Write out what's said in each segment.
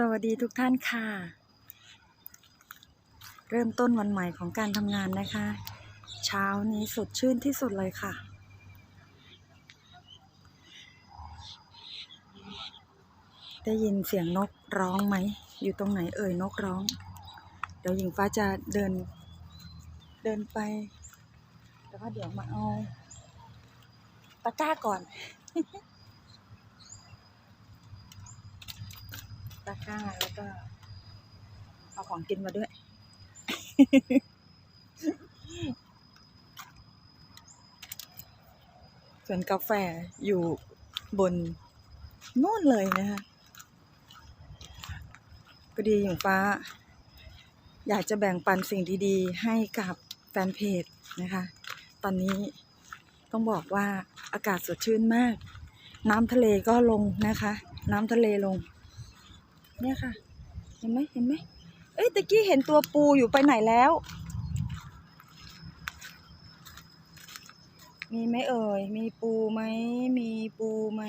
สวัสดีทุกท่านค่ะ เริ่มต้นวันใหม่ของการทำงานนะคะ เช้านี้สดชื่นที่สุดเลยค่ะ ได้ยินเสียงนกร้องไหม อยู่ตรงไหนเอ่ยนกร้อง เดี๋ยวหญิงฟ้าจะเดิน เดินไป แล้วก็เดี๋ยวมาเอาตะกร้าก่อน ตะกร้าแล้วก็ เอาของกินมาด้วย ส่วนกาแฟอยู่บนนู่นเลยนะคะพอดีหญิงฟ้า อยากจะแบ่งปันสิ่งดีๆ ให้กับแฟนเพจนะคะ ตอนนี้ต้องบอกว่าอากาศสดชื่นมาก น้ำทะเลก็ลงนะคะ น้ำทะเลลง เนี่ยค่ะ เห็นไหมเห็นไหมเอ้ยตะกี้เห็นตัวปูอยู่ไปไหนแล้ว มีไหมเอ่ย มีปูไหม มีปูไหม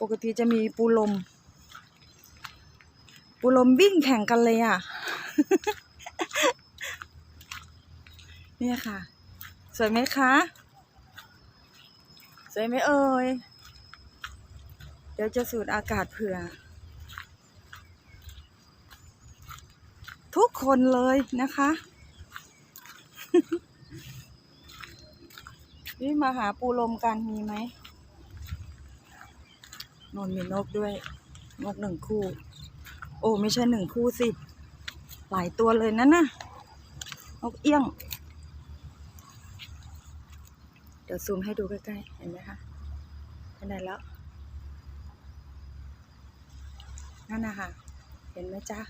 ปกติจะมีปูลม ปูลมวิ่งแข่งกันเลยอะ เนี่ยค่ะ สวยไหมคะ สวยไหมเอ่ย เดี๋ยวจะสูดอากาศเผื่อ ทุกคนเลยนะคะนี่มาหาปูลมกันมีไหมนนมีนกด้วย นกหนึ่งคู่ โอ้ ไม่ใช่หนึ่งคู่สิ หลายตัวเลยนั่นน่ะ นกเอี้ยง เดี๋ยวซูมให้ดูใกล้ๆ เห็นไหมคะไปไหนแล้ว นั่นนะคะเห็นไหมจ๊ะ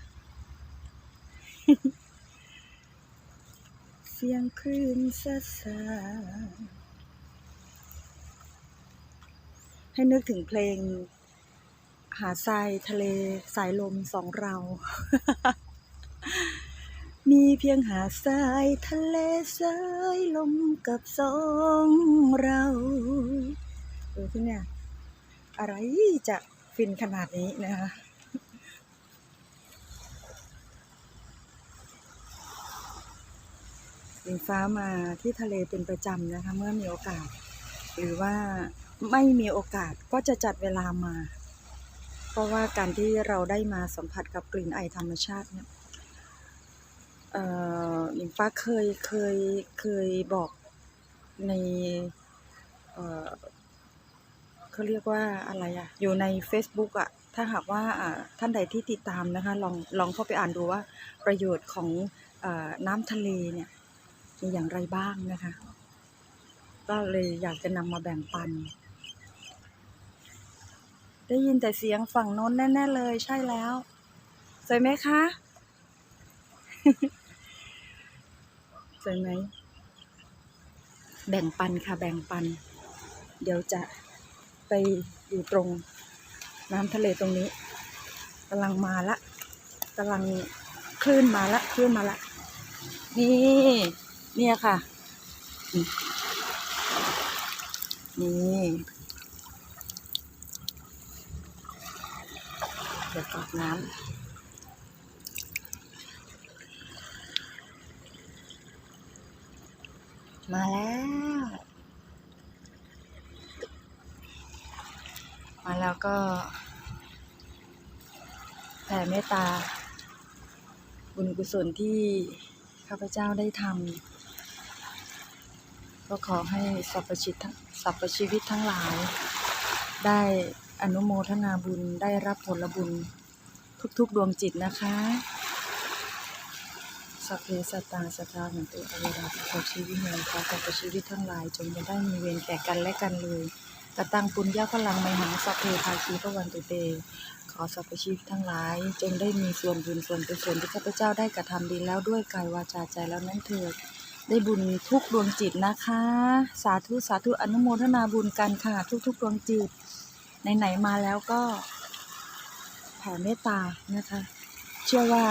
เสียงคลื่นซาซาให้นึกถึงเพลง หาทรายทะเลสายลมสองเรา มีเพียงหาทรายทะเลสายลมกับสองเราดูที่เนี่ย อะไรจะฟินขนาดนี้นะคะ อิงฟ้ามาที่ทะเลเป็นประจำนะคะ เมื่อมีโอกาส หรือว่าไม่มีโอกาสก็จะจัดเวลามา เพราะว่าการที่เราได้มาสัมผัสกับกลิ่นไอธรรมชาติเนี่ยเอ่ออิงฟ้าเคยเคยเคยบอกในเเขาเรียกว่าอะไรอะอยู่ใน Facebook อะถ้าหากว่าท่านใดที่ติดตามนะคะ ลองลองเข้าไปอ่านดูว่าประโยชน์ของอน้ำทะเลเนี่ย มีอย่างไรบ้างนะคะ ก็เลยอยากจะนำมาแบ่งปัน ได้ยินแต่เสียงฝั่งโน้นแน่ ๆ เลยใช่แล้ว สวยไหมคะ สวยไหม แบ่งปันค่ะแบ่งปัน เดี๋ยวจะไปอยู่ตรงน้ำทะเลตรงนี้กำลังมาละกำลังคลื่นมาละคลื่นมาละนี่ เนี่ยค่ะ นี่เดี๋ยวกรอกน้ำมาแล้ว มาแล้วก็ แผ่เมตตา บุญกุศลที่ข้าพเจ้าได้ทำ ก็ขอให้สรรพชิตทั้งสรรพชีวิตทั้งหลาย ได้อนุโมทนาบุญได้รับผลบุญทุกๆดวงจิตนะคะสัพเพสัตตาสัทธาหนตุอเวราสัพพชีวิตเงขอสรรพชีวิตทั้งหลาย จงอย่าได้มีเวรแก่กันและกันเลยกระตังปุญญาพลังไมหังสัพเพภาคีพระวันตุเต ขอสรรพชีวิตทั้งหลาย จงได้มีส่วนบุญส่วนกุศลที่ข้าพเจ้าได้กระทำดีแล้วด้วยกายวาจาใจแล้วนั้นเถิด ได้บุญทุกดวงจิตนะคะ สาธุสาธุอนุโมทนาบุญกันค่ะ ทุกๆดวงจิตไหนๆมาแล้วก็แผ่เมตตานะคะ เชื่อว่า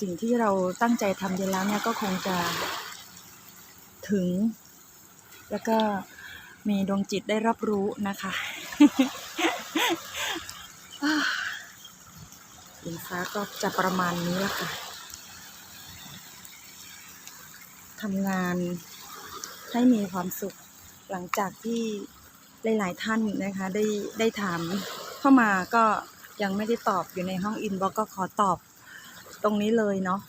สิ่งที่เราตั้งใจทำดีแล้วเนี่ยก็คงจะถึง แล้วก็มีดวงจิตได้รับรู้นะคะอินฟ้าก็จะประมาณนี้ละค่ะ ทำงานให้มีความสุขหลังจากที่หลาย ๆ ท่านนะคะได้ได้ถามเข้ามาก็ยังไม่ได้ตอบอยู่ในห้องอินบ็อกก็ขอตอบตรงนี้เลยเนาะ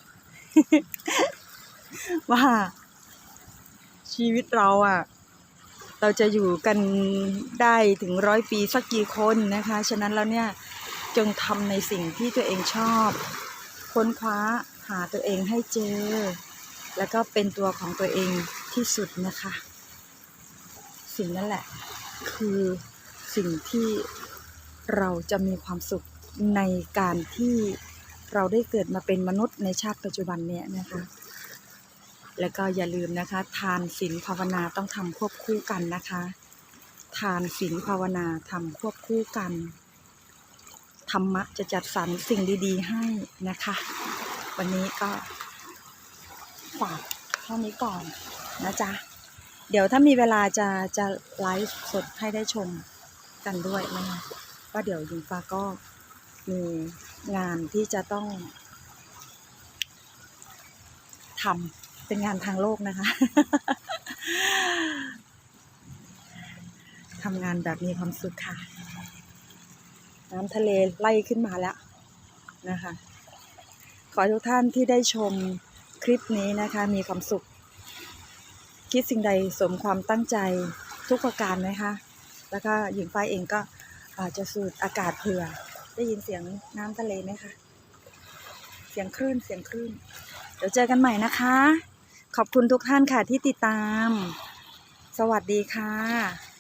ว่าชีวิตเราอะ่ะ เราจะอยู่กันได้ถึงร้อยปีสักกี่คนนะคะ ฉะนั้นแล้วเนี่ยจงทำในสิ่งที่ตัวเองชอบ ค้นคว้าหาตัวเองให้เจอ แล้วก็เป็นตัวของตัวเองที่สุดนะคะ สิ่งนั้นแหละ คือสิ่งที่เราจะมีความสุขในการที่เราได้เกิดมาเป็นมนุษย์ในชาติปัจจุบันเนี่ยนะคะ แล้วก็อย่าลืมนะคะ ทานศีลภาวนาต้องทำควบคู่กันนะคะ ทานศีลภาวนาทำควบคู่กันธรรมะจะจัดสรรสิ่งดี ๆ ให้นะคะ วันนี้ก็ ฝากเท่านี้ก่อนนะจ๊ะ เดี๋ยวถ้ามีเวลาจะจะไลฟ์สดให้ได้ชมกันด้วยนะคะว่าเดี๋ยวยิงฟ้าก็มีงานที่จะต้องทำเป็นงานทางโลกนะคะทำงานแบบมีความสุขค่ะ น้ำทะเลไล่ขึ้นมาแล้วนะคะ ขอทุกท่านที่ได้ชม คลิปนี้นะคะมีความสุข คิดสิ่งใดสมความตั้งใจทุกประการนะคะ แล้วก็หญิงฟ้าเองก็อาจจะสูดอากาศเผื่อ ได้ยินเสียงน้ำทะเลไหมคะเสียงคลื่นเสียงคลื่น เดี๋ยวเจอกันใหม่นะคะ ขอบคุณทุกท่านค่ะที่ติดตาม สวัสดีค่ะ